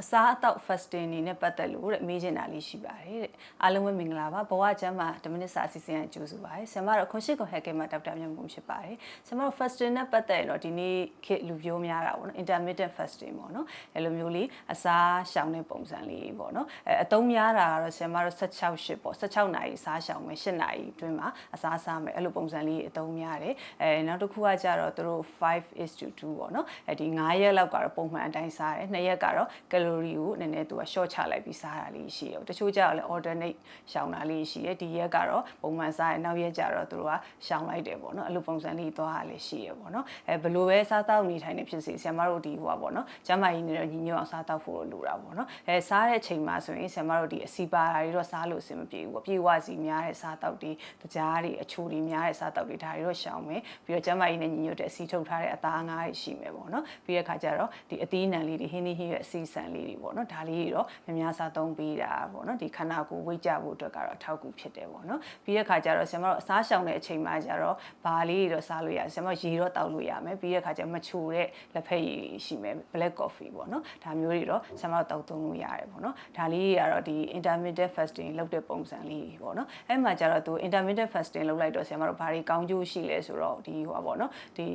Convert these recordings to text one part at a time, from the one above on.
အစားအသောက် fasting နေနဲ့ပတ်သက်လို့တဲ့မေးချင်တာလေးရှိပါတယ်တဲ့အားလုံးပဲမင်္ဂလာပါဘဝကျမ်းမှာ10မိနစ်စာအစီအစဉ်အကျိုးဆိုပါတယ်ဆရာမတော့ခွန်ရှိကိုဟက်ကဲမှာဒေါက်တာမြတ်မှုဖြစ်ပါတယ်ဆရာမတို့ fasting နဲ့ပတ်သက်ရင်တော့ဒီနေ့ခေတ်လူပြိုးများတာပေါ့နော် intermittent fasting ပေါ့နော်အဲလိုမျိုးလေးအစားရှောင်တဲ့ပုံစံလေးပေါ့နော်အဲအသုံးများတာကတော့ဆရာမတို့16ရှစ်ပေါ့16နာရီစားရှောင်မယ်8နာရီအတွင်းမှာအစားစားမယ်အဲ့လိုပုံစံလေးအသုံးများတယ်အဲနောက်တစ်ခုကကြတော့သူတို့5:2ပေါ့နော်အဲဒီ9ရက်လောက်ကတော့ပုံမှန်အတိုင်းစားတယ်2ရက်ကတော့ calorie ကိုနည်းနည်းသူက short ချလိုက်ပြီးစားတာလေးရှိတယ်တချို့ကြတော့လည်း alternate ရှောင်တာလေးရှိတယ်ဒီရက်ကတော့ပုံမှန်စားတယ်နောက်ရက်ကြတော့သူတို့ကရှောင်လိုက်တယ်ပေါ့နော်အဲ့လိုပုံစံလေးသွားတာလေးရှိရပေါ့နော်အဲဘယ်လိုပဲစားတောက်နေထိုင်နေဖြစ်စေဆရာမတို့ဒီဟိုပါပေါ့နော်ကျမ်းမာရေးနေတော့ညီညွတ်အောင်စားတောက်ဖို့လိုတာပေါ့နော်အဲစားတဲ့အချိန်မှာဆိုရင်ဆရာမတို့ဒီအစီပါတာတွေတော့စားလို့အဆင်မပြေဘူးပေါ့ပြေဝစီများတဲ့စားတောက်တွေတကြားတွေအချိုတွေများတဲ့စားတောက်တွေဒါတွေတော့ရှောင်မယ်ပြီးတော့ကျမ်းမာရေးနဲ့ညီညွတ်တဲ့အစီထုတ်ထားတဲ့အသားငါးတွေရှိမယ်ပေါ့နော်ပြီးတဲ့ခါကျတော့ဒီအသီးနှံလေးတွေဟင်းသီးဟင်းရွက်အစီဆန်လေးတွေပေါ့နော်ဒါလေးတွေတော့များများစားသုံးပေးတာပေါ့နော်ဒီခန္ဓာကိုယ်ဝိတ်ကြဖို့အတွက်ကတော့အထောက်အကူဖြစ်တယ်ပေါ့နော်ပြီးတဲ့ခါကျတော့ဆရာမတို့အစားရှောင်တဲ့အချိန်မှာကျတော့ဘာလေးတွေတော့စားလို့ရတယ်ဆရာမရေတော့တောက်လို့ရမယ်ပြီးတဲ့ခါကျမချိုတဲ့လက်ဖက်ရည်ရှိမယ် black coffee ပေါ့နော်ဒါမျိုးတွေတော့ဆရာမတို့တောက်သုံးလို့ရတယ်ပေါ့နော်ဒါလေးတွေကတော့ဒီ intermittent fasting လုပ်တဲ့ပုံစံလေးတွေပေါ့နော်အဲ့မှာကျတော့သူ intermittent fasting လုပ်လိုက်တော့ဆရာမတို့ဘာတွေကောင်းကျိုးရှိလဲဆိုတော့ဒီဟိုပါပေါ့နော်ဒီ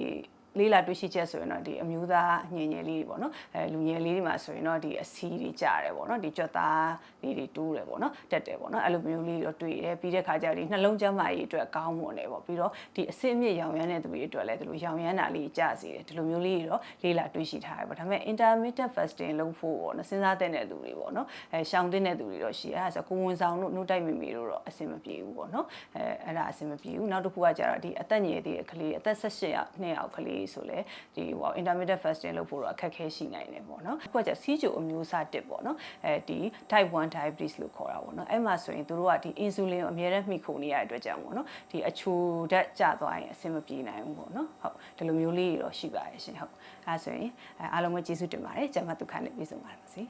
လေးလာတွေ့ရှိချက်ဆိုရင်တော့ဒီအမျိုးသားညင်ညယ်လေးတွေပေါ့နော်အဲလူငယ်လေးတွေမှာဆိုရင်တော့ဒီအစီတွေကြားတယ်ပေါ့နော်ဒီကြွက်သားလေးတွေတိုးတယ်ပေါ့နော်တက်တယ်ပေါ့နော်အဲ့လိုမျိုးလေးတော့တွေ့တယ်ပြီးတဲ့ခါကျတော့ဒီနှလုံးကျန်းမာရေးအတွက်ကောင်းမွန်တယ်ပေါ့ပြီးတော့ဒီအစစ်အမြစ်ရောင်ရမ်းတဲ့သူတွေအတွက်လည်းဒီလိုရောင်ရမ်းတာလေးကြစေတယ်ဒီလိုမျိုးလေးတွေတော့လေးလာတွေ့ရှိထားတယ်ပေါ့ဒါပေမဲ့ intermittent fasting လုပ်ဖို့ပေါ့နော်စဉ်းစားတဲ့တဲ့သူတွေပေါ့နော်အဲရှောင်တဲ့သူတွေတော့ရှိတယ်အဲဒါဆိုကိုဝန်ဆောင်တို့နှုတ်တိုက်မိမိတို့တော့အဆင်မပြေဘူးပေါ့နော်အဲအဲ့ဒါအဆင်မပြေဘူးနောက်တစ်ခုကကျတော့ဒီအသက်ငယ်သေးတဲ့ကလေးအသက်18ရောက်နှစ်ယောက်ကလေးဆိုလဲဒီဟို intermittent fasting လုပ်ဖို့တော့အခက်အခဲရှိနိုင်တယ်ပေါ့နော်အခုကကျစီးချိုအမျိုးအစားတစ်ပေါ့နော်အဲဒီ type 1 diabetes လို့ခေါ်တာပေါ့နော်အဲ့မှာဆိုရင်တို့ကဒီ insulin ကိုအမြဲတမ်းမှီခိုနေရတဲ့အတွက်ကြောင့်ပေါ့နော်ဒီအချိုဓာတ်ကျသွားရင်အဆင်မပြေနိုင်ဘူးပေါ့နော်ဟုတ်ဒီလိုမျိုးလေးတွေတော့ရှိပါတယ်ရှင်ဟုတ်အဲဆိုရင်အားလုံးပဲကျေးဇူးတင်ပါတယ်ကျမဒုက္ခနဲ့ပြေဆုံးပါပါစေ